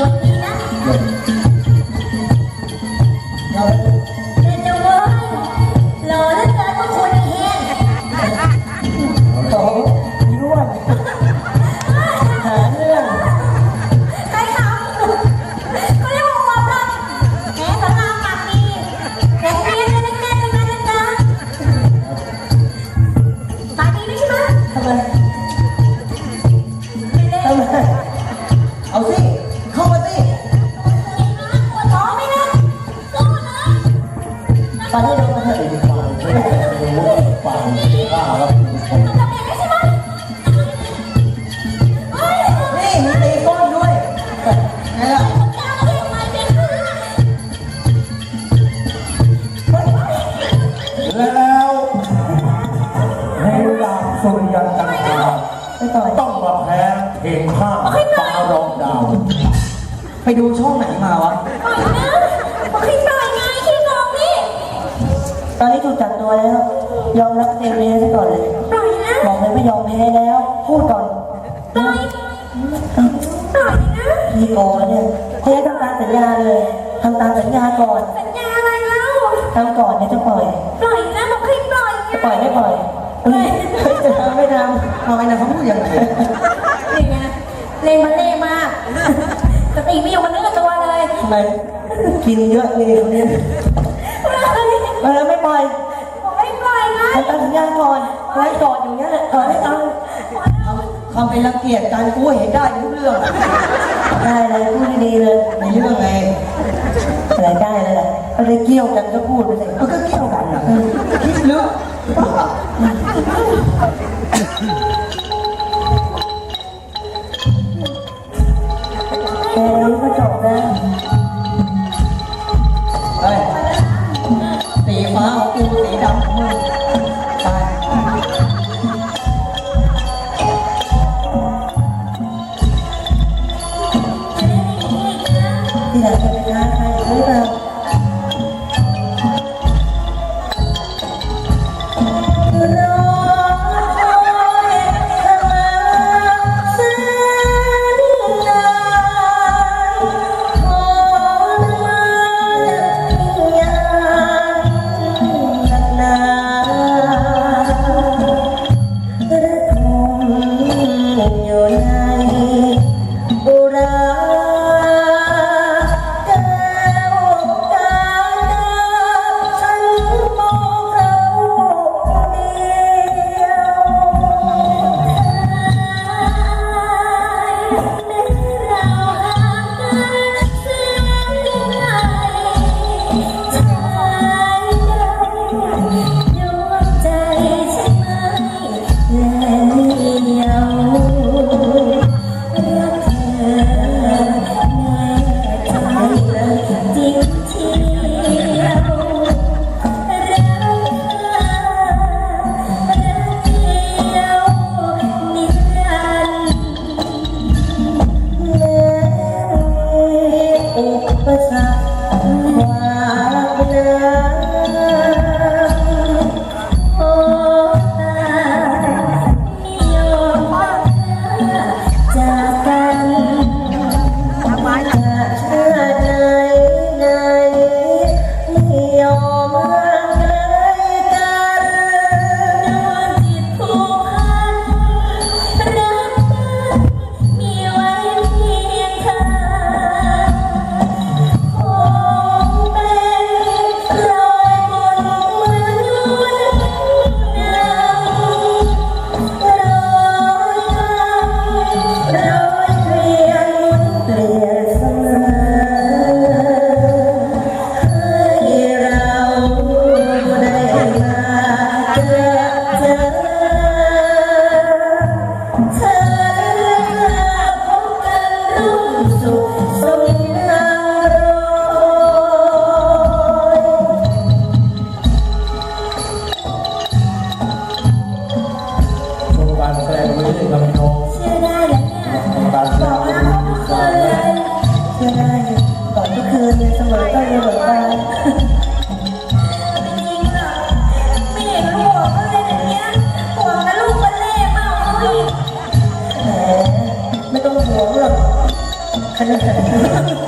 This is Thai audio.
คน ตอนนี้เรามาเถอะฟังข้าแล้วทำแบบนี้ใช่ไหมเฮ้ยนี่มีตีก้นด้วยไงล่ะคนกล้าเรียกมาเป็นข้าแล้วในดาบสุริยันจันทราไปต่อยต้องมาแพ้เองข้าฟ้ารองดาว ไปดูช่องไหนมาวะปล่อยนะบอกให้ปล่อยไงที่กองนี่ ตอนนี้ถูกจับตัวแล้ว ยอมรับเต็มเลยซะก่อนเลย ปล่อยนะบอกเลยไม่ยอมแพ้แล้ว พูดก่อนปล่อยปล่อยนะพี่โกแล้วเนี่ยเฮ้ยทำตามสัญญาเลยทำตามสัญญาก่อนสัญญาอะไรเล่าทำก่อนเนี่ยจะปล่อย ปล่อยนะบอกให้ปล่อยจะปล่อยไม่ปล่อยเฮ้ยจะทำไม่ทำทำไมนะเขาพูดอย่างไรนี่ไงเล่นมันเล่มากสติไม่อยู่มันเนื้อตัวเลยทำไมกินเยอะนี่คนนี้ ปล่อยนะทำตามสัญญาก่อนไว้ก่อนอย่างเนี้ยแหละก่อนให้เอาทำเป็นรังเกียจการกูเห็นได้ทุกเรื่องได้เลยพูดดีๆเลยในเรื่องไงอะไรได้เลยแหละก็ได้เกี่ยวกันก็พูดไปสิมันก็เกี่ยวกันอะคิดลึก Oh! 話したら。